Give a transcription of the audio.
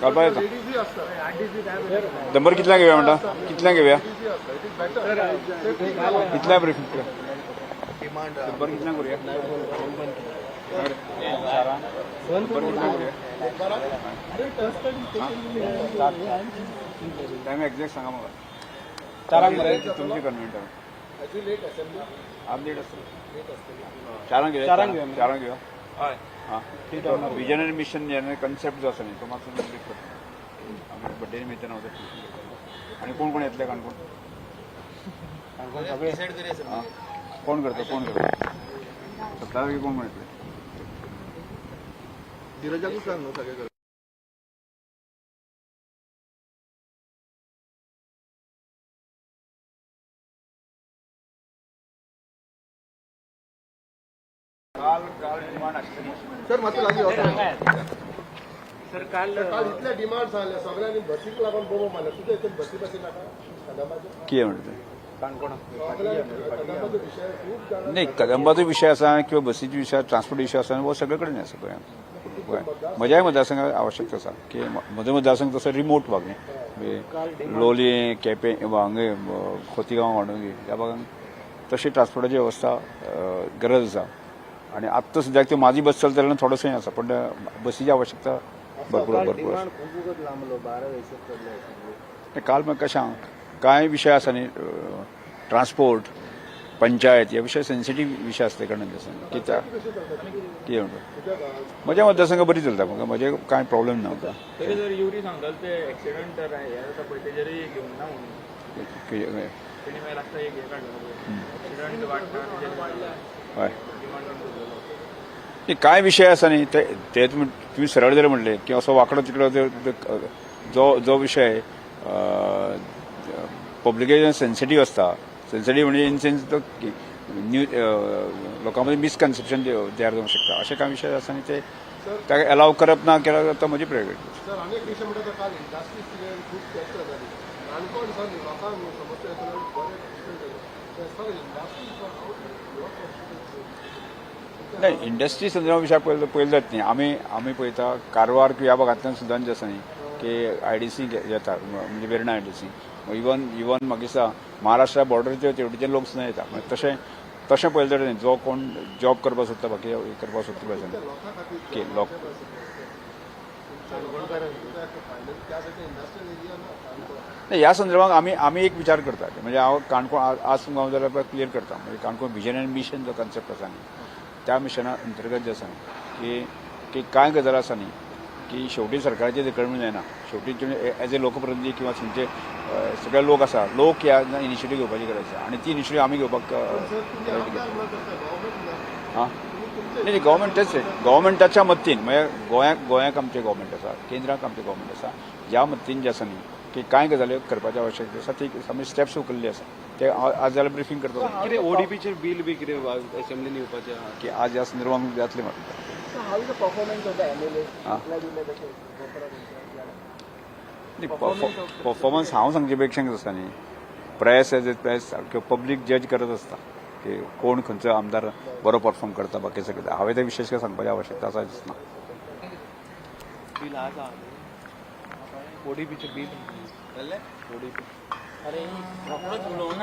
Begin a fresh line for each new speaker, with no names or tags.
कालपा येता नंबर कितल्या घेऊया म्हणटा कितल्या
बेटर
कितल्या करूया नंबर कितल्या करूया? टाइम एक्झॅक्ट सांगा मला. चारांक मरे तुमची कन्व्हेंट
ॲक्च्युली लेट असेंब्ली
आज लेट असेल चारांक घेऊया? चारांक घेऊया. चारांक घेऊया? हां विजन आणि मिशन जेन्ना कन्सेप्ट जो आसा न्ही तो मातसो कंप्लीट करता. आमी बड्डे निमित्त नव्हते आणि कोण कोण येतले काणकोण हां. कोण करता कोण करता? सतरा तारखेक कोण कोण येतले
धीरजाकूच सांग न्हू सगळे सर वचा सर काल काल इतले डिमांड जाले सगळ्यांनी बसीक लागून बोबो मारले. तुझे हितून बसी बसी नाका
कितें म्हणटा
विशय
नाही कदंबाचो विषय आसा किंवा बसीचे विशय ट्रान्सपोर्ट विशय आसा हो सगळे कडेन आसा गोंयांत गोंय म्हज्याय मतदारसंघात आवश्यकता आसा की म्हजो मतदारसंघ तसो रिमोट भाग न्ही लोलये केपें हांगे खोतीगांव वाडोंगी ह्या भागांत तशी ट्रान्सपोर्टाची वेवस्था अ, गरज आसा आणि आत्ता सद्याक त्यो माझी बस चलता तेन्ना थोडोसो आसा पण बसीची आवश्यकता भरपूर भरपूर आसा ते काल म्हाका कशें कांय विशय आसा न्ही ट्रान्सपोर्ट पंचायत हे विशय सेन्सिटीव विशय आसता कारण कित्याक कितें म्हणटा म्हज्या मतदारसंघ बरी चलता म्हाका म्हजे कांय प्रॉब्लेम ना म्हाका
तरी तर
हय. नाही, काय विषय आसा न्ही ते ते तुमी तुम्ही सरळ जर म्हणले की असो वाकडो तिकडो जो जो विषय पब्लिकेशन सेन्सिटीव असता सेन्सिटीव म्हणजे इन सेन्स तो न्यू लोकांमध्ये मिसकन्सेप्शन तयार जावंक शकता. असे काय विषय न्ही ते ताका अलाव करप ना केला तो म्हजी प्रायवेट
इंडस्ट्रीज
नाही इंडस्ट्री संदर्भात विशय पळयलो पळयलो जात न्ही आमी आमी पळयता कारवार किंवा ह्या भागांतल्यान सुद्दां जे आसा न्ही की आय डी सी येता म्हणजे Verna I D C even even म्हाका दिसता महाराष्ट्रा बॉर्डरचे तेवटेचे लोक सुद्दां येता तशें तशें पळयलें जाल्यार न्ही जो कोण जॉब करपाक सोदता बाकी हे करपाक सोदता की लोक
त्यासाठी इंडस्ट्रियल एरिया ना काणकोण
नाही, ह्या संदर्भात आमी आमी एक विचार करता. म्हणजे हांव काणकोण आज तुमकां हांव जाल्यार क्लियर करता. म्हणजे काणकोण विजन एंड मिशन जो कन्सेप्ट आसा न्ही. त्या मिशना अंतर्गत जे आसा न्ही की की कांय गजाल आसा न्ही की शेवटी सरकाराचे कळून जायना शेवटी एज ए लोकप्रतिनिधी किंवा अ, सगळे लोक आसा लोक ह्या इनिशिएटीव घेवपाची गरज आसा आणि ती इनिशिएटीव आमी घेवपाक हां? नाही नाही गव्हर्मेंट तेच आहे. गव्हर्मेंटाच्या मत्तीन म्हणजे गोंयाक गोंयाक आमचें गव्हर्मेंट आसा केंद्राक आमचें गव्हर्मेंट आसा ह्या मत्तीन जे आसा न्ही की कांय गजाली करपाची आवश्यकता आसा ती आमी स्टेप्स उखल्ली आसा ते आज जाल्यार ब्रिफींग करता.
कितें ओडीपीचेर बील बी कितें असेंब्लीन येवपाचें?
की आज ह्या संदर्भात जातलें म्हाका
परफॉर्मन्स
हांव सांगचे पेक्षा आसता न्ही press as a press public जज करत आसता की कोण खंयचो आमदार बरो परफॉर्म करता बाकी सगळें. हांवें ते विशेश काय सांगपाची आवश्यकता आसा दिसना
बील आज ओडीपीचें बील ओडीपी.
अरे उलोवं